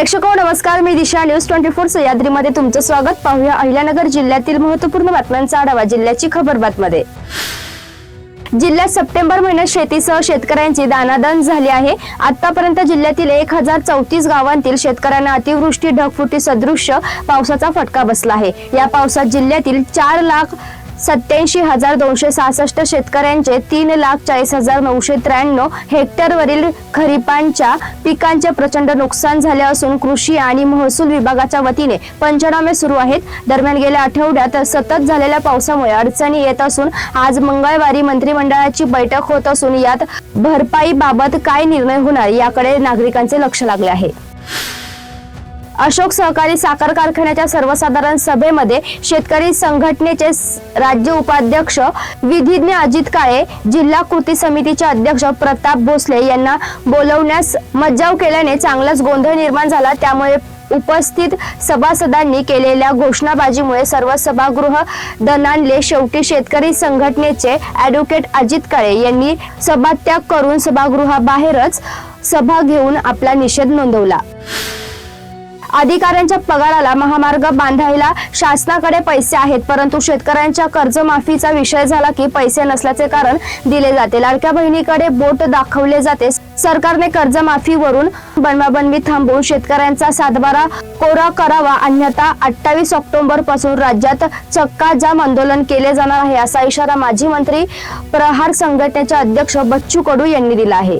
प्रेक्षको नमस्कार. मी Disha news twenty four सह्याद्रीमध्ये तुमचं स्वागत. पाहूया अहिल्यानगर जिल्ह्यातील महत्त्वपूर्ण बातम्यांचा आढावा जिल्ह्याची खबर बातमध्ये. जिल्ह्यात सप्टेंबर महिन्यात शेतीसह शेतकऱ्यांची दानादान झाली आहे. आतापर्यंत जिल्ह्यातील एक हजार चौतीस गावांतील शेतकऱ्यांना अतिवृष्टी ढगफुटी सदृश्य पावसाचा फटका बसला आहे. या पावसात जिल्ह्यातील चार लाख सत्याऐंशी हजार दोनशे सहासष्ट शेतकऱ्यांचे तीन लाख चाळीस हजार नऊशे त्र्याण्णव हेक्टरवरील खरीपांच्या पिकांचे प्रचंड नुकसान झाले असून कृषी आणि महसूल विभागाच्या वतीने पंचनामे सुरू आहेत. दरम्यान गेल्या आठवड्यात सतत झालेल्या पावसामुळे अडचणी येत असून आज मंगळवारी मंत्रिमंडळाची बैठक होत असून यात भरपाईबाबत काय निर्णय होणार याकडे नागरिकांचे लक्ष लागले आहे. अशोक सहकारी साखर कारखान्याच्या सर्वसाधारण सभेमध्ये शेतकरी संघटनेचे राज्य उपाध्यक्ष विधिज्ञ अजित काळे जिल्हा कृती समितीचे अध्यक्ष प्रताप भोसले यांना बोलवण्यास मज्जाव केल्याने चांगलाच गोंधळ निर्माण झाला. त्यामुळे उपस्थित सभासदांनी केलेल्या घोषणाबाजीमुळे सर्व सभागृह दनानले शेवटी शेतकरी संघटनेचे ॲडव्होकेट अजित काळे यांनी सभात्याग करून सभागृहाबाहेरच सभा घेऊन आपला निषेध नोंदवला. अधिकाऱ्यांच्या पगाराला महामार्ग बांधायला शासनाकडे पैसे आहेत परंतु शेतकऱ्यांच्या कर्जमाफीचा विषय झाला की पैसे नसल्याचे कारण दिले जाते. लाडक्या बहिणीकडे बोट दाखवले जाते. सरकारने कर्जमाफीवरून बनवाबनवी थांबवून शेतकऱ्यांचा सातबारा कोरा करावा. अन्यथा अठ्ठावीस ऑक्टोबरपासून राज्यात चक्का जाम आंदोलन केले जाणार आहे असा इशारा माजी मंत्री प्रहार संघटनेचे अध्यक्ष बच्चू कडू यांनी दिला आहे.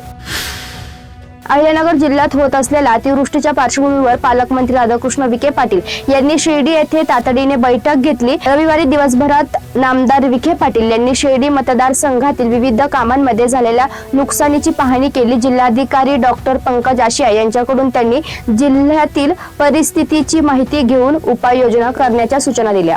अहिल्यानगर जिल्ह्यात होत असलेल्या अतिवृष्टीच्या पार्श्वभूमीवर पालकमंत्री राधाकृष्ण विखे पाटील यांनी शिर्डी येथे तातडीने बैठक घेतली. रविवारी दिवसभरात नामदार विखे पाटील यांनी शिर्डी मतदारसंघातील विविध कामांमध्ये झालेल्या नुकसानीची पाहणी केली. जिल्हाधिकारी डॉक्टर पंकज आशिया यांच्याकडून त्यांनी जिल्ह्यातील परिस्थितीची माहिती घेऊन उपाययोजना करण्याच्या सूचना दिल्या.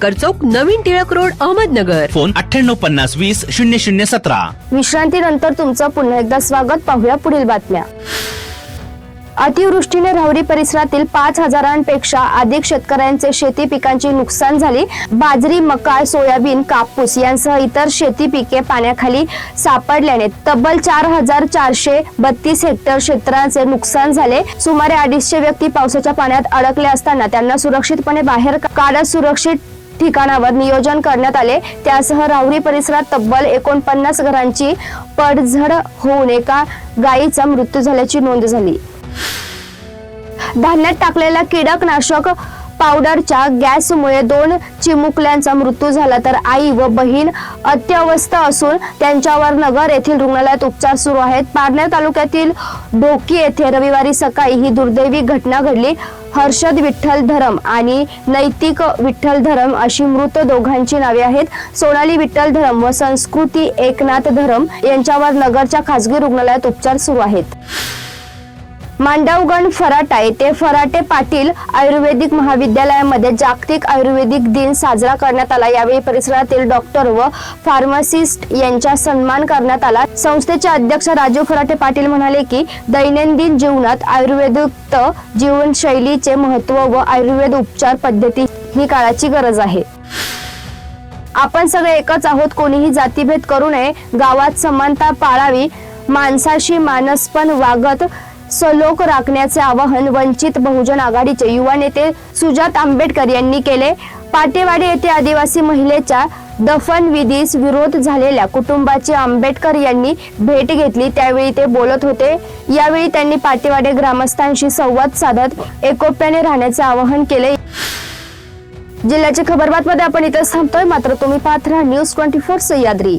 सक्कर चौक नवीन टिळक रोड अहमदनगर. फोन अठ्ठ्याण्णव पन्नास वीस शून्य शून्य सतरा. विश्रांतीनंतर तुमचं पुन्हा एकदा स्वागत. पाहूया पुढील बातम्या. अतिवृष्टीने राहुरी परिसरातील पाच हजारांपेक्षा अधिक शेतकऱ्यांचे शेती पिकांची नुकसान झाली. बाजरी मका सोयाबीन कापूस यांसह इतर शेती पिके पाण्याखाली सापडल्याने तब्बल चार हजार चारशे बत्तीस हेक्टर क्षेत्राचे नुकसान झाले. सुमारे अडीचशे व्यक्ती पावसाच्या पाण्यात अडकले असताना त्यांना सुरक्षितपणे बाहेर काढत सुरक्षित ठिकाणावर नियोजन करण्यात आले. त्यासह राहुरी परिसरात तब्बल एकोणपन्नास घरांची पडझड होऊन एका गायीचा मृत्यू झाल्याची नोंद झाली. धान्यात टाकलेला कीटकनाशक पावडरच्या गॅसमुळे दोन चिमुकल्यांचा मृत्यू झाला. तर आई व बहीण अत्यवस्थ असून त्यांच्यावर नगर येथील रुग्णालयात उपचार सुरू आहेत. पारनेर तालुक्यातील ढोकी येथे रविवारी सकाळी ही दुर्दैवी घटना घडली. हर्षद विठ्ठल धरम आणि नैतिक विठ्ठल धरम अशी मृत दोघांची नावे आहेत. सोनाली विठ्ठल धरम व संस्कृती एकनाथ धरम यांच्यावर नगरच्या खासगी रुग्णालयात उपचार सुरू आहेत. मांडवगण फराटा येथे फराटे पाटील आयुर्वेदिक महाविद्यालयामध्ये जागतिक आयुर्वेदिक दिन साजरा करण्यात आला. यावेळी परिसरातील डॉक्टर व फार्मासिस्ट यांचा सन्मान करण्यात आला. संस्थेचे अध्यक्ष राजू फराटे पाटील म्हणाले की दैनंदिन जीवनात आयुर्वेदयुक्त जीवनशैलीचे महत्त्व व आयुर्वेद उपचार पद्धती ही काळाची गरज आहे. आपण सगळे एकच आहोत कोणीही जातीभेद करू नये. गावात समानता पाळावी. माणसाशी मानसपण वागत सलोख राखण्याचे आवाहन वंचित बहुजन आघाडीचे युवा नेते सुजात आंबेडकर यांनी केले. पाटेवाडी येथे आदिवासी महिलेच्या दफन विधीस विरोध झालेल्या कुटुंबाची आंबेडकर यांनी भेट घेतली त्यावेळी ते बोलत होते. यावेळी त्यांनी पाटेवाडे ग्रामस्थांशी संवाद साधत एकोप्याने राहण्याचे आवाहन केले. जिल्ह्याच्या खबर बातमध्ये आपण इथं थांबतोय. मात्र तुम्ही पाहत राहा न्यूज ट्वेंटी फोर सह्याद्री